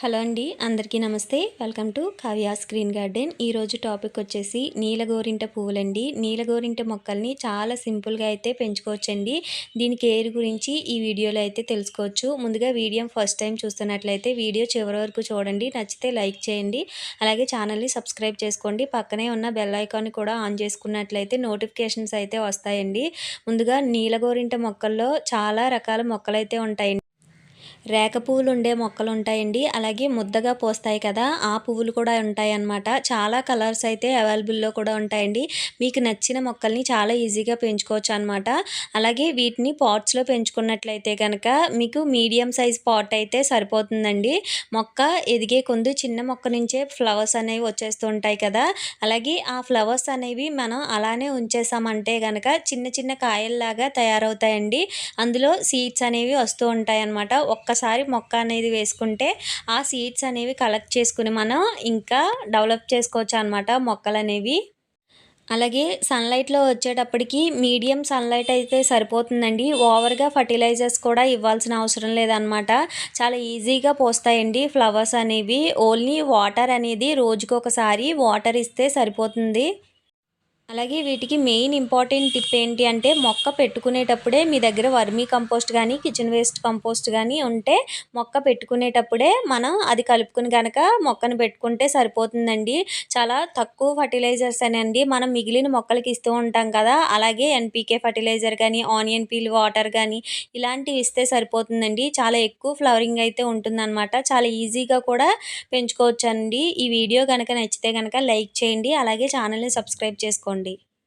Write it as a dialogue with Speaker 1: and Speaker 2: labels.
Speaker 1: Hello అండి అందరికీ నమస్తే. Welcome to Kavya screen garden. ఈరోజు టాపిక్ వచ్చేసి నీలగోరింట పువ్వులండి. నీలగోరింట మొక్కల్ని చాలా సింపుల్గా అయితే పెంచుకోవచ్చండి. దీని కేర్ గురించి ఈ వీడియోలో అయితే తెలుసుకోవచ్చు. ముందుగా వీడియో ఫస్ట్ టైం చూస్తున్నట్లయితే వీడియో చివరి వరకు చూడండి. నచ్చితే లైక్ చేయండి. అలాగే ఛానల్ని సబ్స్క్రైబ్ చేసుకోండి. పక్కనే ఉన్న బెల్ ఐకాన్ కూడా ఆన్ చేసుకున్నట్లయితే నోటిఫికేషన్స్ అయితే వస్తాయండి. ముందుగా నీలగోరింట మొక్కల్లో చాలా రకాల మొక్కలైతే ఉంటాయండి. రేక పువ్వులు ఉండే మొక్కలు ఉంటాయండి అలాగే ముద్దగా పోస్తాయి కదా ఆ పువ్వులు కూడా ఉంటాయి అన్నమాట చాలా కలర్స్ అయితే అవైలబుల్లో కూడా ఉంటాయండి. మీకు నచ్చిన మొక్కల్ని చాలా ఈజీగా పెంచుకోవచ్చు అనమాట అలాగే వీటిని పాట్స్లో పెంచుకున్నట్లయితే కనుక మీకు మీడియం సైజ్ పాట్ అయితే సరిపోతుందండి. మొక్క ఎదిగే కొందు చిన్న మొక్క నుంచే ఫ్లవర్స్ అనేవి వచ్చేస్తూ ఉంటాయి కదా. అలాగే ఆ ఫ్లవర్స్ అనేవి మనం అలానే ఉంచేసామంటే కనుక చిన్న చిన్న కాయల్లాగా తయారవుతాయండి. అందులో సీడ్స్ అనేవి వస్తూ ఉంటాయి అన్నమాట ఒక్క ఒక్కసారి మొక్క అనేది వేసుకుంటే ఆ సీడ్స్ అనేవి కలెక్ట్ చేసుకుని మనం ఇంకా డెవలప్ చేసుకోవచ్చు అనమాట మొక్కలు అనేవి. అలాగే సన్లైట్లో వచ్చేటప్పటికి మీడియం సన్లైట్ అయితే సరిపోతుందండి. ఓవర్గా ఫర్టిలైజర్స్ కూడా ఇవ్వాల్సిన అవసరం లేదనమాట చాలా ఈజీగా పోస్తాయండి ఫ్లవర్స్ అనేవి. ఓన్లీ వాటర్ అనేది రోజుకొకసారి వాటర్ ఇస్తే సరిపోతుంది. అలాగే వీటికి మెయిన్ ఇంపార్టెంట్ టిప్ ఏంటి అంటే మొక్క పెట్టుకునేటప్పుడే మీ దగ్గర వర్మీ కంపోస్ట్ కానీ కిచెన్ వేస్ట్ కంపోస్ట్ కానీ ఉంటే మొక్క పెట్టుకునేటప్పుడే మనం అది కలుపుకుని కనుక మొక్కను పెట్టుకుంటే సరిపోతుందండి. చాలా తక్కువ ఫర్టిలైజర్స్ అనండి మనం మిగిలిన మొక్కలకి ఇస్తూ ఉంటాం కదా. అలాగే ఎన్పీకే ఫర్టిలైజర్ కానీ ఆనియన్ పీల్ వాటర్ కానీ ఇలాంటివి ఇస్తే సరిపోతుందండి. చాలా ఎక్కువ ఫ్లవరింగ్ అయితే ఉంటుందన్నమాట. చాలా ఈజీగా కూడా పెంచుకోవచ్చండి. ఈ వీడియో కనుక నచ్చితే కనుక లైక్ చేయండి. అలాగే ఛానల్ని సబ్స్క్రైబ్ చేసుకోండి. చేసుకోండి.